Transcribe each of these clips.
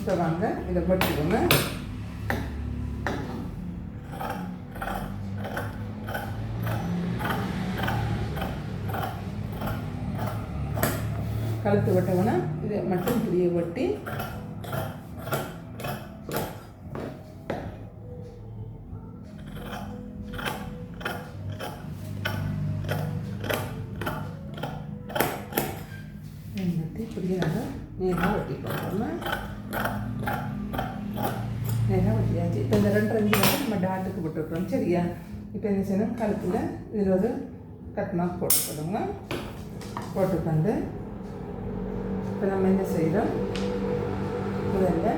இப்போ வாங்க இதை போட்டுக்கோங்க கழுத்து வெட்டவுன்னா இதை மட்டும் புளியை ஒட்டி வெட்டி சரியா இப்போ என்ன செய்யணும் கழுத்தில் இதில் ஒரு கட் மார்க் போட்டுக்கணுங்க போட்டுக்கொண்டு இப்போ நம்ம என்ன செய்கிறோம் முதல்ல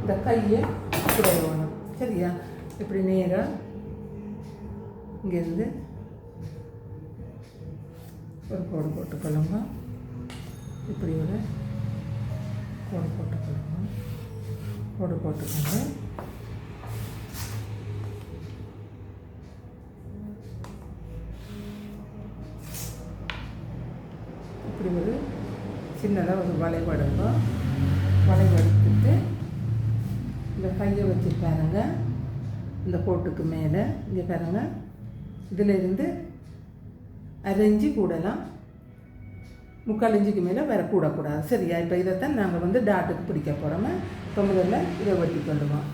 இந்த கையை குறையணும் சரியா இப்படி நேராக இங்கேருந்து ஒரு கோடு போட்டுக்கொள்ளுங்க இப்படி ஒரு கோடு போட்டுக்கொள்ளுங்க கோடு போட்டுக்கோங்க சின்னதாக ஒரு வளைவு எடுப்போம் இந்த கையை வச்சு பாருங்க. இந்த கோட்டுக்கு மேலே இங்கே பாருங்க. இதிலிருந்து அரைஞ்சி இஞ்சி கூடலாம். முக்கால் இஞ்சிக்கு மேலே வேற கூடக்கூடாது. சரியா? இப்போ இதைத்தான் நாங்கள் வந்து டாட்டுக்கு பிடிக்க போகிறோமே இப்போ முதல்ல இதை வெட்டி கொள்ளுவோம்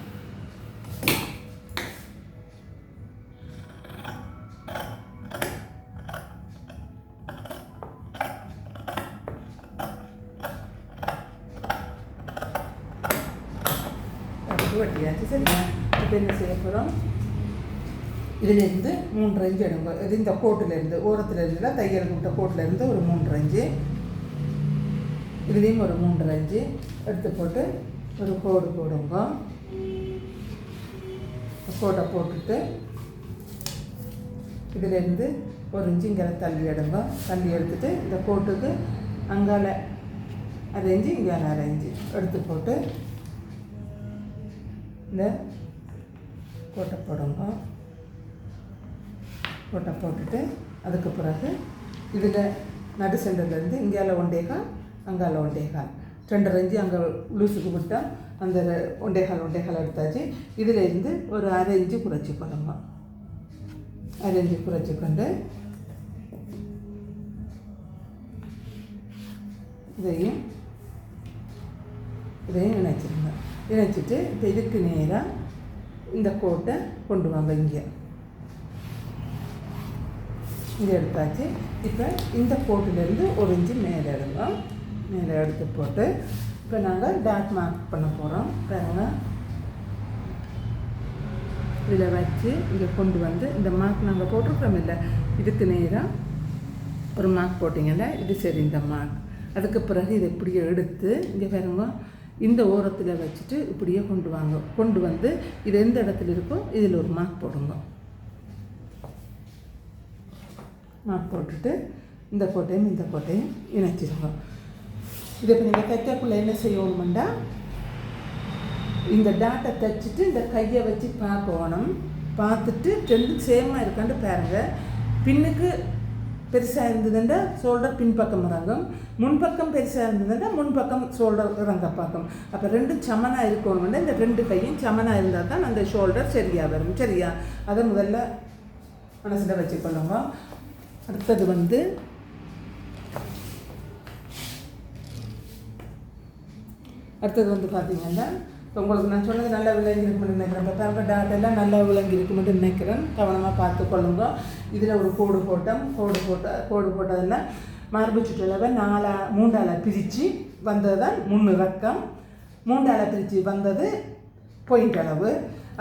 மூன்று இன்ச்சு எடுங்க இது இந்த கோட்டிலேருந்து ஓரத்தில் இருந்தா தையலுக்கு விட்ட கோட்டிலேருந்து ஒரு மூன்று இன்ச்சு இதுலேயும் ஒரு மூன்று இன்ச்சு எடுத்து போட்டு ஒரு கோடு போடுங்க. கோட்டை போட்டுட்டு இதுலேருந்து ஒரு இன்ச்சு இங்கே தள்ளி எடுங்க. தள்ளி எடுத்துட்டு இந்த கோட்டுக்கு அங்கால அரை இன்ச்சு இங்கே அரை இன்ச்சு. எடுத்து போட்டு இந்த கோட்டை போடுங்க. கோட்டை போட்டுட்டு அதுக்கு பிறகு இதில் நடு சென்டர்லேருந்து இங்கால ஒண்டேகால் அங்கால ஒண்டேகால் ரெண்டு ரஞ்சி அங்கே லூசுக்கு விட்டால் அந்த ஒண்டேகால் ஒண்டேகால் எடுத்தாச்சு. இதில் இருந்து ஒரு அரை இஞ்சி குறைச்சி கொள்ளுங்க. அரை இஞ்சி குறைச்சி கொண்டு இதையும் இதையும் இணைச்சிருங்க. இணைச்சிட்டு இப்போ இதுக்கு நேராக இந்த கோட்டை கொண்டு வாங்க இங்கே. இங்கே எடுத்தாச்சு. இப்போ இந்த கோட்டிலேருந்து ஒரு இன்ச்சு மேலே எடுங்க. மேலே எடுத்து போட்டு இப்போ நாங்கள் டாட் மார்க் பண்ண போகிறோம் பாருங்க. இதில் வச்சு இங்கே கொண்டு வந்து இந்த மார்க் நாங்கள் போட்டிருக்கோம் இல்லை இதுக்கு நேராக ஒரு மார்க் போட்டிங்கல்ல இது சரி இந்த மார்க் அதுக்கு பிறகு இதை இப்படியே எடுத்து இங்கே பாருங்க இந்த ஓரத்தில் வச்சுட்டு இப்படியே கொண்டு வாங்க. கொண்டு வந்து இது எந்த இடத்துல இருக்கோ இதில் ஒரு மார்க் போடுங்க. நாட் போட்டுட்டு இந்த கோட்டையும் இந்த கோட்டையும் இணைச்சிருங்க. இதை இப்போ நீங்கள் தைக்கக்குள்ளே என்ன செய்யணுமெண்டா இந்த டாட்டை தைச்சிட்டு இந்த கையை வச்சு பார்க்கணும். பார்த்துட்டு ரெண்டும் சேமாக இருக்கான்னு பாருங்கள் பின்னுக்கு பெருசாக இருந்ததுண்டா? ஷோல்டர் பின்பக்கம் இறங்கும். முன்பக்கம் பெருசாக இருந்ததுண்டா? முன்பக்கம் ஷோல்டர் இறங்க பார்க்கும். அப்போ ரெண்டும் சமனாக இருக்கணும்னா இந்த ரெண்டு கையும் சமனாக இருந்தால் தான் அந்த ஷோல்டர் சரியாக வரும். சரியா? அதை முதல்ல மனசில் வச்சுக்கொள்ளுங்க. அடுத்தது வந்து அடுத்தது வந்து பார்த்தீங்கன்னா உங்களுக்கு நான் சொன்னது நல்லா விளங்கி இருக்கும்னு நினைக்கிறேன். இப்போ டாட்டெல்லாம் டாட் எல்லாம் நல்லா விளங்கி இருக்கும்னு நினைக்கிறேன். கவனமாக பார்த்து கொள்ளுங்க. இதில் ஒரு கோடு போட்டோம் கோடு போட்ட கோடு போட்டதில் மார்பு சுற்றளவை நாலா மூண்டால பிரித்து வந்தது தான் முன்னிறக்கம். மூண்டால பிரித்து வந்தது பொயிண்ட் அளவு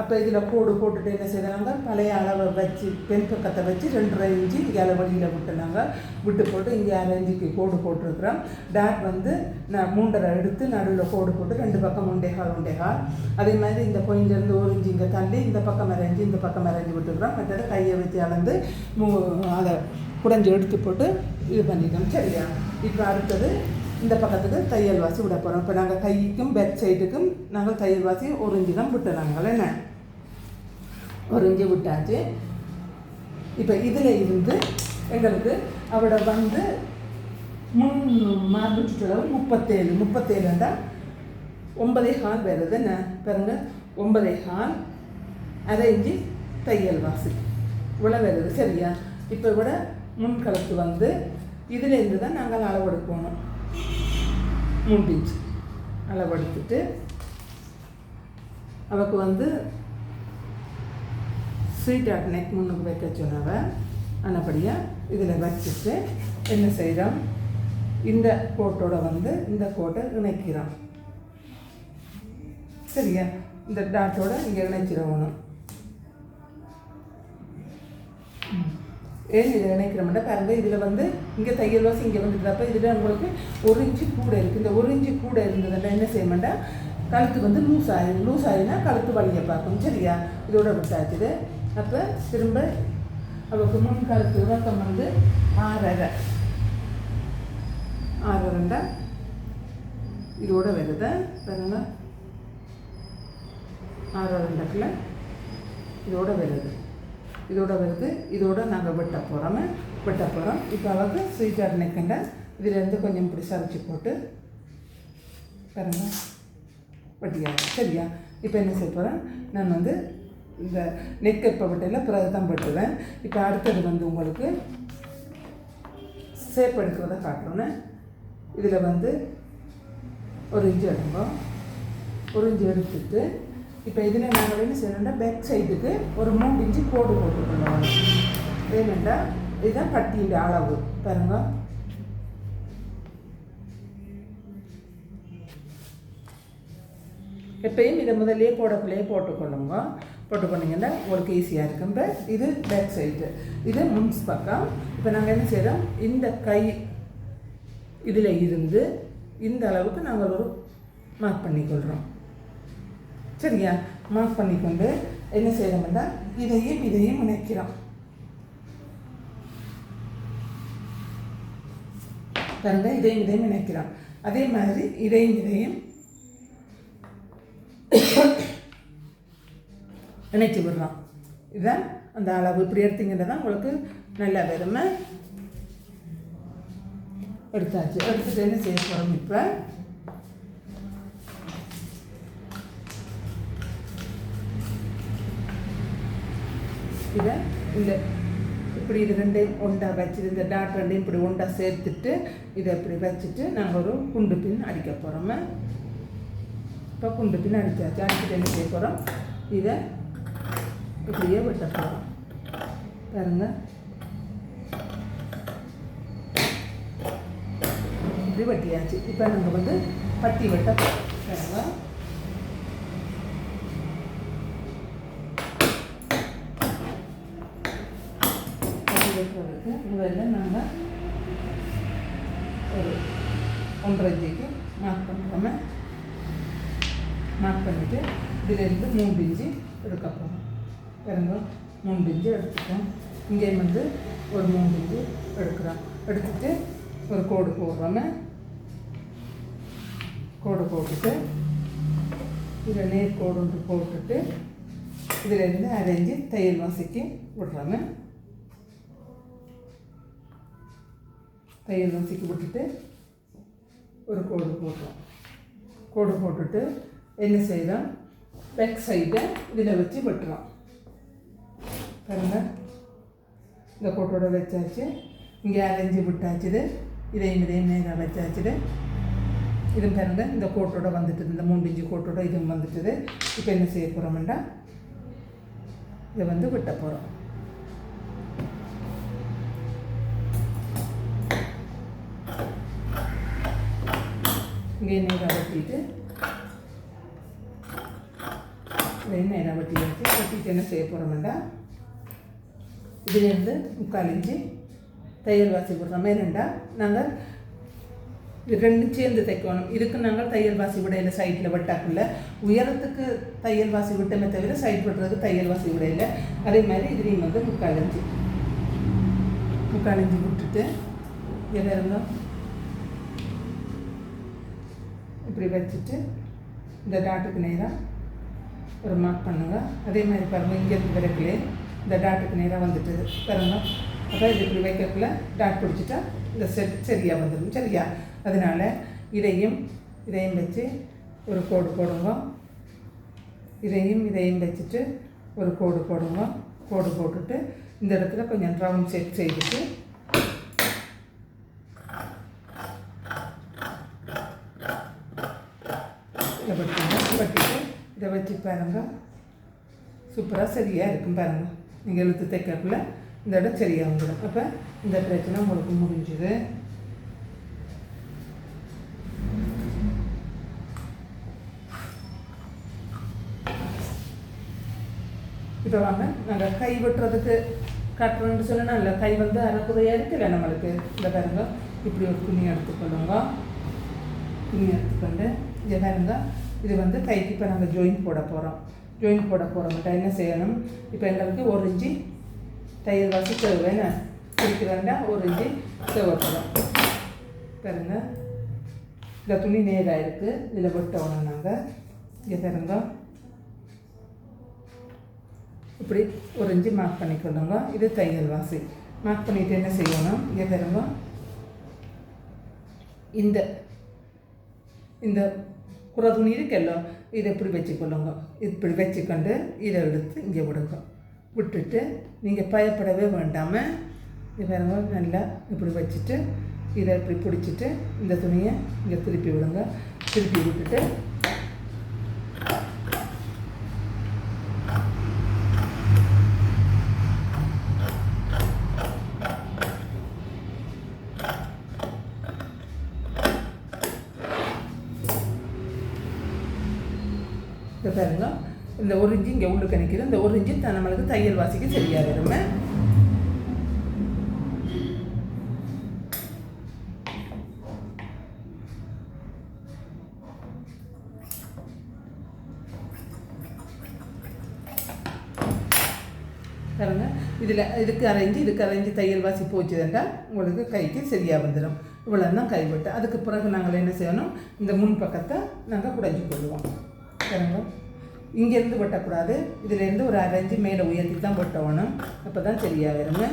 அப்போ இதில் கோடு போட்டுட்டு என்ன செய்கிறாங்க பழைய அளவை வச்சு பெண் பக்கத்தை வச்சு ரெண்டரை இஞ்சி இங்கே வழியில் விட்டுனாங்க. விட்டு போட்டு இங்கே அரை இஞ்சிக்கு கோடு போட்டிருக்கிறோம். டாட் வந்து நான் மூன்றரை எடுத்து நடுவில் கோடு போட்டு ரெண்டு பக்கம் ஒண்டேகால் ஒண்டேகால் அதே மாதிரி இந்த பாயிண்ட்லேருந்து ஒரு இஞ்சி இங்கே தள்ளி இந்த பக்கம் அரைஞ்சி இந்த பக்கம் அரைஞ்சி விட்டுக்கிறோம். மற்றது கையை வச்சு அளந்து மூ அதை குடஞ்சி எடுத்து போட்டு இது பண்ணிட்டோம். சரியா? இப்போ அடுத்தது இந்த பக்கத்துக்கு தையல் வாசி விட போகிறோம் இப்போ நாங்கள் கைக்கும் பேக் சைடுக்கும் நாங்கள் தையல் வாசி ஒரு இன்ச்சு தான் விட்டுறாங்களே என்ன? ஒரு இஞ்சி விட்டாச்சு. இப்போ இதில் இருந்து எங்களுக்கு அவட வந்து முன் மார்பு சுற்றளவு முப்பத்தேழு. முப்பத்தேழுண்டா ஒன்பதே கால் வருது என்ன? பாருங்க. ஒன்பதே கால் அரை இஞ்சி தையல் வாசி. இவ்வளோ வருது சரியா? இப்போ விட முன்கலத்து வந்து இதுலேருந்து தான் நாங்கள் அளவெடுக்கணும். மூன்று அளவெடுத்துட்டு அவக்கு வந்து ஸ்வீட் ஆட் நெக் முன்னுக்கு வைக்க சொன்னவ ஆனபடியாக இதில் வச்சுட்டு என்ன செய்கிறோம் இந்த கோட்டோட வந்து இந்த கோட்டை இணைக்கிறோம் சரியா? இந்த டாட்டோட இங்கே இணைச்சிடணும். இதை இணைக்கிறோம்னா பாருங்க இதில் வந்து இங்கே தையல் வாசி இங்கே வந்துக்கிறப்ப இதில் உங்களுக்கு ஒரு இன்ச்சு கூட இருக்குது இந்த ஒரு இன்ச்சு கூட இருந்ததுன்னா என்ன செய்யமாட்டா கழுத்து வந்து லூஸ் ஆயிடும் லூஸ் ஆயினா கழுத்து வழியை பார்க்கும். சரியா? இதோட விட்டாச்சுது அப்போ திரும்ப அவளுக்கு முன் கழுத்து உறக்கம் வந்து ஆறரை. ஆறரைண்டா? இதோட வருது. பாருங்க. ஆறரைண்டக்கில் இதோட வருது. இதோட வருது இதோட நாங்கள் வெட்ட போகிறோம் வெட்ட போகிறோம் இப்போ அவருக்கு ஸ்வீட்டாக நெக்கண்ட இதுலேருந்து கொஞ்சம் இப்படி சரைச்சி போட்டு பாருங்க. வெட்டியா? சரியா? இப்போ என்ன செய்ய போகிறேன் நான் வந்து இந்த நெக் இப்போ வெட்டையில் பிறகு தான் வெட்டுவேன். இப்போ அடுத்தது வந்து உங்களுக்கு சேப் எடுக்கிறத காட்டுறோன்னு இதில் வந்து ஒரு இஞ்சி எடுப்போம். ஒரு இஞ்சி எடுத்துட்டு இப்போ இதில் நாங்கள் என்ன செய்யணும்னா பேக் சைடுக்கு ஒரு மூணு இன்ச்சு கோடு போட்டுக்கணும். வேணுண்டா இதுதான் பட்டியின் அளவு. பாருங்க. எப்பயும் இதை முதல்லயே கோடக்குள்ளேயே போட்டுக்கொள்ளுங்க போட்டுக்கொண்டீங்கன்னா உங்களுக்கு ஈஸியாக இருக்கும். இப்போ இது பேக் சைடு இது முன்ஸ் பக்கம். இப்போ நாங்கள் என்ன செய்கிறோம் இந்த கை இதில் இருந்து இந்த அளவுக்கு நாங்கள் ஒரு மார்க் பண்ணிக்கொள்கிறோம் சரியா மார்க் பண்ணிக்கொண்டு என்ன செய்கிறோம்னா இதையும் இதையும் இணைக்கிறோம். பாருங்க இதையும் இதையும் இணைக்கிறோம். அதே மாதிரி இதையும் இதையும் இணைச்சி விடுறோம். இதுதான் அந்த அளவு. இப்படி எடுத்தீங்கன்னா தான் உங்களுக்கு நல்லா வெறுமை எடுத்தாச்சு. எடுத்துட்டு என்ன செய்ய போகிறோம் இப்போ? இதை இந்த இப்படி இது ரெண்டையும் ஒண்டா வச்சுட்டு இந்த டாட் ரெண்டையும் இப்படி ஒண்டா சேர்த்துட்டு இதை இப்படி வச்சுட்டு நாங்கள் ஒரு குண்டு பின் அடிக்க போகிறோம் இப்போ குண்டு பின் அடித்தாச்சு அடிச்சுட்டு என்ன செய்ய போகிறோம் இதை இப்படியே வெட்ட போகிறோம் பாருங்க. இப்படி வெட்டியாச்சு. இப்போ நாங்கள் வந்து பட்டி வெட்ட போகிறோம் பட்டி வெட்டுறதுக்கு முதல்ல நாங்கள் ஒரு ஒன்றரை இன்ச்சுக்கு மார்க் பண்ணுறோமே மார்க் பண்ணிவிட்டு இதுலேருந்து மூணு இஞ்சி எடுக்க போகிறோம் பாருங்க மூணு இஞ்சி எடுத்துட்டோம். இங்கே வந்து ஒரு மூணு இஞ்சி எடுக்கிறோம். எடுத்துட்டு ஒரு கோடு போடுறோமே. கோடு போட்டுட்டு இதில் நேர் கோடு ஒன்று போட்டுட்டு இதிலேருந்து அரைஞ்சி தையல் வாசிக்கு விடுறோமே. தையல் நசுக்கி விட்டுட்டு ஒரு கோடு போட்டோம். கோடு போட்டுட்டு என்ன செய்கிறோம் பேக் சைடை இதில் வச்சு வெட்டுறோம். பாருங்க. இந்த கோட்டோட வச்சாச்சு. இங்கே அரைஞ்சி விட்டாச்சுது. இதையும் இதையும் நேராக வச்சாச்சுது. இது பாருங்க இந்த கோட்டோட வந்துட்டுது. இந்த மூணு இஞ்சி கோட்டோட இதுவும் வந்துட்டுது. இப்போ என்ன செய்ய போகிறோம்டா இதை வந்து வெட்ட போகிறோம் இங்கே நேராக வட்டிட்டு இதையும் நேராக வெட்டி வச்சு வெட்டிட்டு என்ன செய்ய போகிறோம்டா இதுலேருந்து முக்கால் இஞ்சி தையல் வாசி போடுறோம். ரெண்டா நாங்கள் இது ரெண்டும் சேர்ந்து தைக்கணும். இதுக்கு நாங்கள் தையல் வாசி விடையில சைட்டில் வெட்டாக்குள்ள. உயரத்துக்கு தையல் வாசி விட்டமே தவிர சைட் வெட்டுறதுக்கு தையல் வாசி விடையில அதே மாதிரி இதுலேயும் வந்து முக்கால் இஞ்சி முக்கால் இஞ்சி விட்டுட்டு எதை இப்படி வச்சுட்டு இந்த டாட்டுக்கு நேராக ஒரு மார்க் பண்ணுங்கள் அதே மாதிரி பாருங்கள் இங்கேருந்து விளக்குலே இந்த டாட்டுக்கு நேராக வந்துட்டு பாருங்கள் அப்போ இது இப்படி வைக்கக்குள்ள டாட் பிடிச்சிட்டா இந்த செட் சரியாக வந்துடும் சரியா? அதனால் இதையும் இதையும் வச்சு ஒரு கோடு போடுங்க. இதையும் இதையும் வச்சுட்டு ஒரு கோடு போடுங்க. கோடு போட்டுட்டு இந்த இடத்துல கொஞ்சம் ரவுண்ட் செட் செய்துட்டு இதை வெட்டுங்க வெட்டிட்டு இதை வச்சு பாருங்க. சூப்பராக சரியாக இருக்கும் பாருங்க. நீங்கள் எழுத்து தைக்கக்குள்ள இந்த இடம் சரியாக வந்துடும் அப்போ இந்த பிரச்சனை உங்களுக்கு முடிஞ்சுது. இப்போ வாங்க நாங்கள் கை வெட்டுறதுக்கு கட்டுறோன்னு சொன்னால் இல்லை கை வந்து அறக்குறையாக இருக்குல்ல நம்மளுக்கு? இந்த பாருங்க இப்படி ஒரு துணி எடுத்துக்கொள்ளுங்க. துணி எடுத்துக்கொண்டு இதை பாருங்க இது வந்து கைக்கு இப்போ நாங்கள் ஜாயின் போட போகிறோம் ஜாயின் போட போகிறோம்ட்டா என்ன செய்யணும்? இப்போ எங்களுக்கு ஒரு இஞ்சி தையல் வாசி தேவை. என்ன? பிடிக்கிறேன்டா ஒரு இஞ்சி தேவைப்படும் பாருங்க. இந்த துணி நேராக இருக்குது இதில் வெட்டணும் நாங்கள் இங்கே பாருங்க. இப்படி ஒரு இஞ்சி மார்க் பண்ணிக்கொள்ளுங்க. இது தையல் வாசி. மார்க் பண்ணிவிட்டு என்ன செய்யணும்? இங்கே பாருங்க. இந்த இந்த குறை துணி இருக்கெல்லாம் இதை இப்படி வச்சுக்கொள்ளுங்க. இப்படி வச்சுக்கொண்டு இதை எடுத்து இங்கே விடுங்க. விட்டுட்டு நீங்கள் பயப்படவே வேண்டாமல் இது நல்லா இப்படி வச்சுட்டு இதை இப்படி பிடிச்சிட்டு இந்த துணியை இங்கே திருப்பி விடுங்க. திருப்பி விட்டுட்டு பாருங்க. இந்த ஒரு இன்ச்சு இங்கே உள்ளுக்கு நிற்கிது இந்த ஒரு இஞ்சி நம்மளுக்கு தையல் வாசிக்கு சரியாக வருமே. பாருங்க. இதில் இதுக்கு அரைஞ்சு இதுக்கு அரைஞ்சு தையல் வாசி போச்சுதுன்றா உங்களுக்கு கைக்கு சரியாக வந்துடும் இவ்வளோ தான் கைவிட்டு. அதுக்கு பிறகு நாங்கள் என்ன செய்யணும்? இந்த முன் பக்கத்தை நாங்கள் குடைஞ்சு கொள்வோம் பாருங்க. இங்கேருந்து வெட்டக்கூடாது இதுலேருந்து ஒரு அரைஞ்சு மேலே உயர்த்தி தான் வெட்டணும் அப்போ தான் சரியாக வருங்க.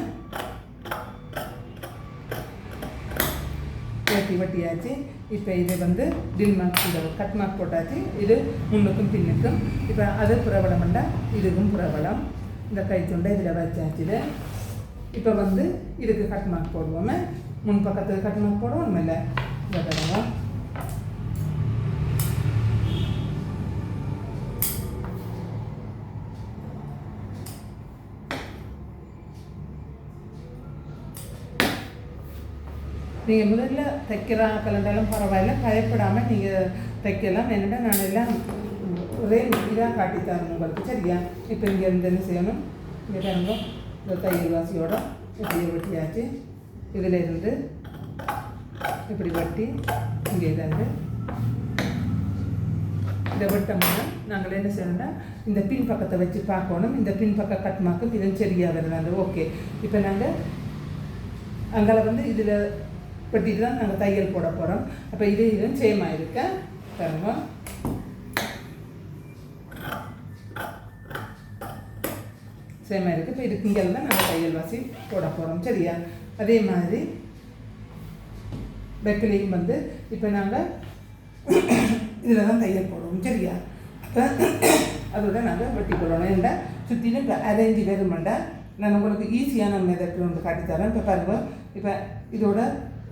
வெட்டி வெட்டியாச்சு இப்போ இது வந்து டில் மார்க் இந்த கட் மார்க் போட்டாச்சு. இது முன்னுக்கும் பின்னுக்கும். இப்போ அது புறவலம்ண்டா இதுக்கும் புறவலம் இந்த கை துண்டை இதில் வச்சாச்சு இது. இப்போ வந்து இதுக்கு கட் மார்க் போடுவோமே. முன் பக்கத்துக்கு கட் மார்க் போடுவோம் இல்லை இந்த நீங்கள் முதல்ல தைக்கிறா கலந்தாலும் பரவாயில்ல. பயப்படாமல் நீங்கள் தைக்கலாம். என்னடா நான் எல்லாம் ஒரே இதாக காட்டித்தரேன் உங்களுக்கு. சரியா? இப்போ இங்கே இருந்து என்ன செய்யணும்? இங்கே பாருங்க. இந்த தையல் வாசியோட இப்படியே வெட்டியாச்சு. இதில் இருந்து இப்படி வெட்டி இங்கே இருந்து இந்த வெட்டமுன்னா நாங்கள் என்ன செய்யணும்னா இந்த பின் பக்கத்தை வச்சு பார்க்கணும். இந்த பின் பக்க கட் மார்க்கும் சரியாக வருது ஓகே இப்போ நாங்கள் அங்கே வந்து இதில் வெட்டிட்டு தான் நாங்கள் தையல் போட போகிறோம் அப்போ இது இதுவும் சேமாக இருக்க தருவோம் சேமாக இருக்குது இப்போ இதுக்கு இங்கே தான் நாங்கள் தையல் வாசி போட போகிறோம் சரியா? அதே மாதிரி பெக்கிலையும் வந்து இப்போ நாங்கள் இதில் தான் தையல் போடுவோம். சரியா? அப்போ அதோட நாங்கள் வெட்டி போடணும். ஏன்டா சுற்றிலும் இப்போ அரேஞ்சு வருமாண்டா நான் உங்களுக்கு ஈஸியான மெதட் வந்து காட்டித்தரேன். இப்போ பாருங்கள் இப்போ இதோட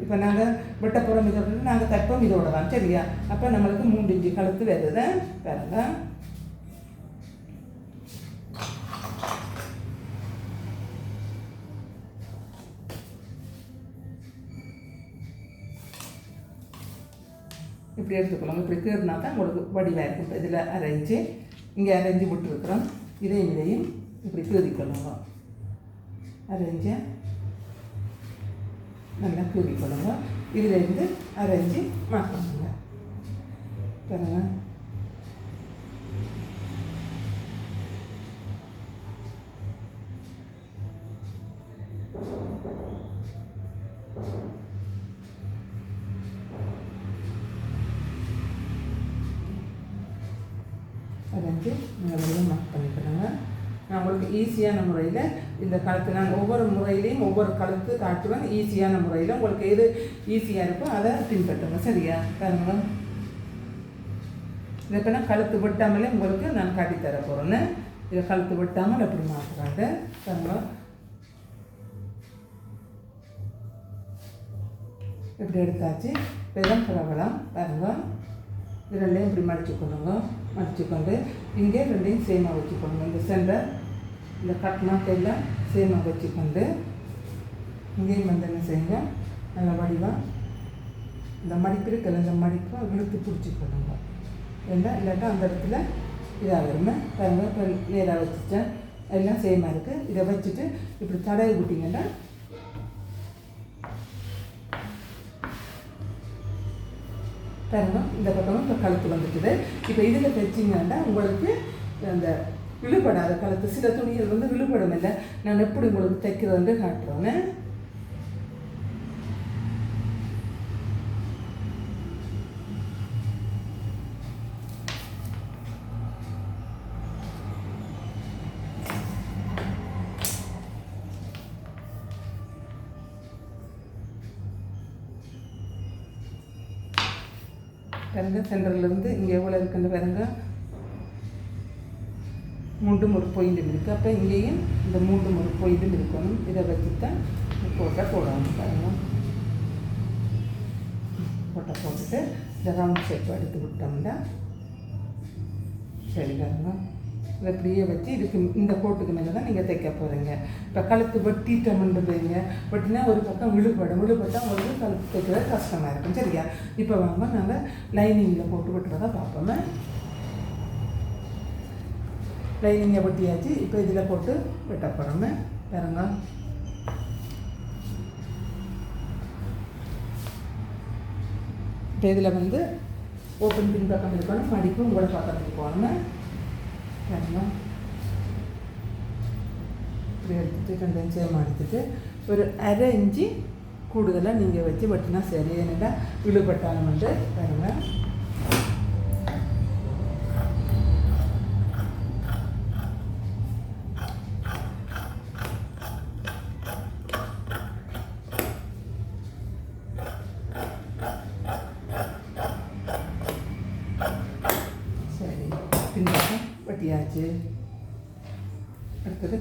இப்போ நாங்கள் வெட்ட போகிறோம் இதோட நாங்கள் தைப்போம் இதோட தான் சரியா? அப்போ நம்மளுக்கு மூன்று இஞ்சி கழுத்து வருது பாருங்க. இப்படி எடுத்துக்கலாம் இப்படி கீறினா தான் உங்களுக்கு வடிவாக இருக்கும். இப்போ இதில் அரைஞ்சி இங்கே அரைஞ்சி விட்டுருக்குறோம் இதையும் இதையும் இப்படி கீறிக்கொள்ளுங்க. அரைஞ்சேன் நல்லா கீறிக்கொள்ளுங்க கொடுங்க இதுலேருந்து அரைஞ்சி மாற்றணுங்க பாருங்க. அதை வந்து நீங்கள் வந்து மார்க் பண்ணிக்கிறேங்க ஈஸியான முறையில் இந்த கழுத்து நான் ஒவ்வொரு முறையிலையும் ஒவ்வொரு கழுத்து காட்டுவேன் ஈஸியான முறையில். உங்களுக்கு எது ஈஸியாக இருக்கோ அதை பின்பற்றுங்க. சரியா? பாருங்க. இதை இப்போ நான் கழுத்து வெட்டாமலே உங்களுக்கு நான் காட்டித்தர போகிறேன்னு இதை கழுத்து வெட்டாமல் எப்படி மாற்றுறாங்க தருங்களா இப்படி எடுத்தாச்சு. பெரும் பிரபலம் பாருங்க. இது ரெண்டையும் இப்படி மடிச்சுக்கொள்ளுங்க மடிச்சுக்கொண்டு இங்கே ரெண்டையும் சேமாக வச்சுக்கொள்ளுங்க இந்த சென்டர் இந்த கட் சேமாக வச்சுக்கொண்டு இங்கேயும் வந்து என்ன செய்யுங்க நல்ல வடிவாக இந்த மடிப்பு இருக்குல்ல இந்த மடிப்பை இழுத்து பிடிச்சிக்கொள்ளுங்க ஏன்னா இல்லாட்டா அந்த இடத்துல இதாக வருமே. பாருங்க இப்போ நேராக வச்சுட்டேன். எல்லாம் சேமாக இருக்குது இதை வச்சுட்டு இப்படி தடவை விட்டிங்கன்னா பாருங்க இந்த பக்கமும் இப்போ கழுத்து வந்துட்டுது. இப்போ இதில் தைச்சிங்கன்னா உங்களுக்கு அந்த விழுபடாத காலத்து சில துணிகள் வந்து விழுபடும் இல்லை. நான் எப்படி உங்களுக்கு தைக்கிறதுன்னு காட்டுறேன்னு சென்டர்ல சென்டர்லேருந்து இங்கே எவ்வளோ இருக்குன்னு பாருங்க. மூண்டும் ஒரு பொயிண்டும் இருக்குது அப்போ இங்கேயும் இந்த மூன்று ஒரு பொயிண்டும் இருக்கணும். இதை வச்சு தான் போட்டை போடணும். பாருங்கள் போட்டை போட்டுட்டு இந்த ரவுண்ட் ஷேப் எடுத்து விட்டோம்னா சரி பாருங்க. இதை இப்படியே வச்சு இதுக்கு இந்த கோட்டுக்கு மேலே தான் நீங்கள் தைக்க போகிறீங்க இப்போ கழுத்து வெட்டிட்டோம்னு போய்ங்க வெட்டினா ஒரு பக்கம் விழுபடும். விழுபட்டால் உங்களுக்கு கழுத்து தைக்கிறது கஷ்டமாக இருக்கும். சரியா? இப்போ வாங்க நாங்கள் லைனிங்கில் போட்டு விட்டுறதை பார்ப்போமே. லைனிங்கை வெட்டியாச்சு இப்போ இதில் போட்டு வெட்ட போகிறோமே பாருங்க. இப்போ இதில் வந்து ஓப்பன் பின் பக்கம் இருக்கணும். மடிப்பு உங்களோட பக்கத்துக்கு போகணும் பாருங்க. இப்படி எடுத்துட்டு ரெண்டு இன்ச்சையும் எடுத்துட்டு ஒரு அரை இன்ச்சு கூடுதலாக நீங்கள் வச்சு வெட்டினா சரி. ஏன்னா விழுபட்டாலும் வந்து பாருங்கள் சரி பின்பக்கம் வெட்டியாச்சு அடுத்தது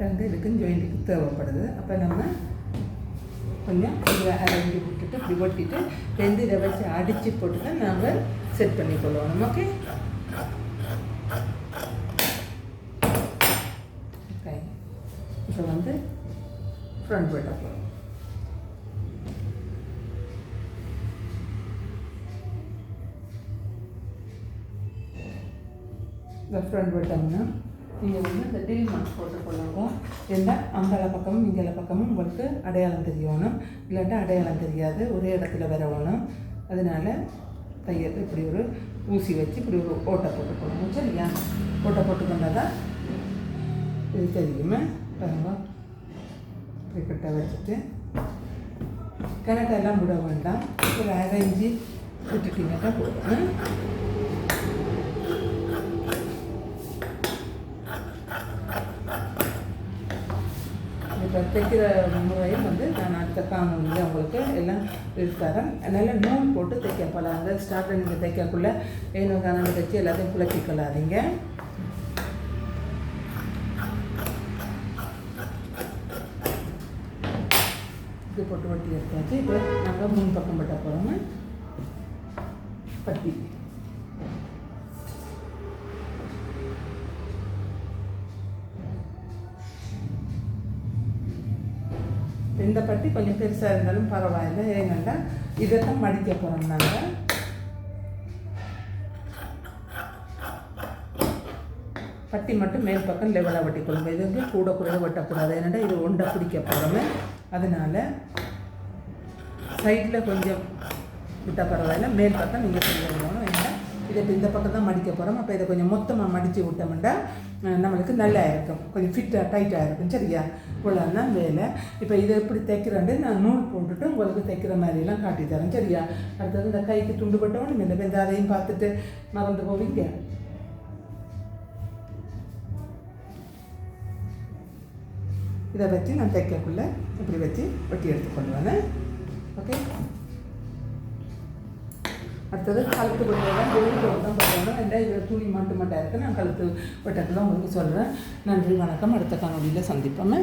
ரெண்டு இதுக்கும் ஜாயிண்ட்டுக்கு தேவைப்படுது. அப்போ நம்ம கொஞ்சம் அரைஞ்சி விட்டுட்டு இப்படி ஒட்டிட்டு ரெண்டு இதை வச்சு அடித்து போட்டு தான் நாங்கள் செட் பண்ணி கொள்வோம் ஓகே. இப்போ வந்து ஃப்ரண்ட் வெட்ட போகிறோம் இந்த ஃப்ரண்ட் வெட்டோம்னா நீங்கள் வந்து இந்த டில் மார்க் போட்டு கொள்ளவும் ஏன்னா அங்கால பக்கமும் இங்கால பக்கமும் உங்களுக்கு அடையாளம் தெரியணும். இல்லாட்டா அடையாளம் தெரியாது ஒரே இடத்துல வரணும். அதனால தையல் இப்படி ஒரு ஊசி வச்சு இப்படி ஒரு ஓட்டை போட்டு கொள்ளணும் சரியா? ஓட்டை போட்டு கொண்டால் தான் இது தெரியுமே. பாருங்க. கட்ட கிட்ட வச்சுட்டு கிணட்டெல்லாம் விட வேண்டாம். ஒரு அரைஞ்சி விட்டுட்டீங்கன்னா போதும் தைக்கிற முறையும் வந்து நான் அடுத்த காணொலியில் உங்களுக்கு எல்லாம் தரேன். அதனால் நூல் போட்டு தைக்க போகலாங்க ஸ்டார்டர் நீங்கள் தைக்கக்குள்ளே ஏனோ காணொலி தைச்சி எல்லாத்தையும் குழப்பி கொள்ளாதீங்க இது போட்டு வட்டி எடுத்தாச்சு. இப்போ நாங்கள் முன் பக்கம் பட்ட போகிறோங்க பட்டி. இந்த பட்டி கொஞ்சம் பெருசாக இருந்தாலும் பரவாயில்ல ஏன்னா இதைத்தான் மடிக்க போகிறோம் நாங்கள் பட்டி மட்டும் மேல் பக்கம் லெவலாக வெட்டிக்கொள்ளும் இது வந்து கூட கூட வெட்டக்கூடாது. ஏன்னா இது ஒண்டை பிடிக்க போகிறோமே அதனால் சைடில் கொஞ்சம் விட்டால் பரவாயில்ல மேல் பக்கம் நீங்கள் செய்யணும் இதை இப்போ இந்த பக்கம் தான் மடிக்க போகிறோம் அப்போ இதை கொஞ்சம் மொத்தமாக மடித்து விட்டோம்னா நம்மளுக்கு நல்லா இருக்கும். கொஞ்சம் ஃபிட்டாக டைட்டாக இருக்கும். சரியா? இவ்வளோ தான் வேலை. இப்போ இதை எப்படி தைக்கிறேன்ட்டு நான் நூல் போட்டுட்டு உங்களுக்கு தைக்கிற மாதிரிலாம் காட்டி தரேன். சரியா? அடுத்தது இந்த கைக்கு துண்டு பட்டவனும் இல்லை இந்த அதையும் பார்த்துட்டு மறந்து போவீங்க. இதை வச்சு நான் தைக்கக்குள்ளே இப்படி வச்சு வெட்டி எடுத்துக்கொள்வேன் ஓகே? அடுத்தது கழுத்து வெட்டுறதான் வெளியில் தான் பார்த்தோம்னா ரெண்டா இதில் துணி மட்டும் மட்டும் இருக்குது நான் கழுத்து வெட்டத்தில் உங்களுக்கு சொல்கிறேன் நன்றி வணக்கம். அடுத்த காணொலியில் சந்திப்போமே.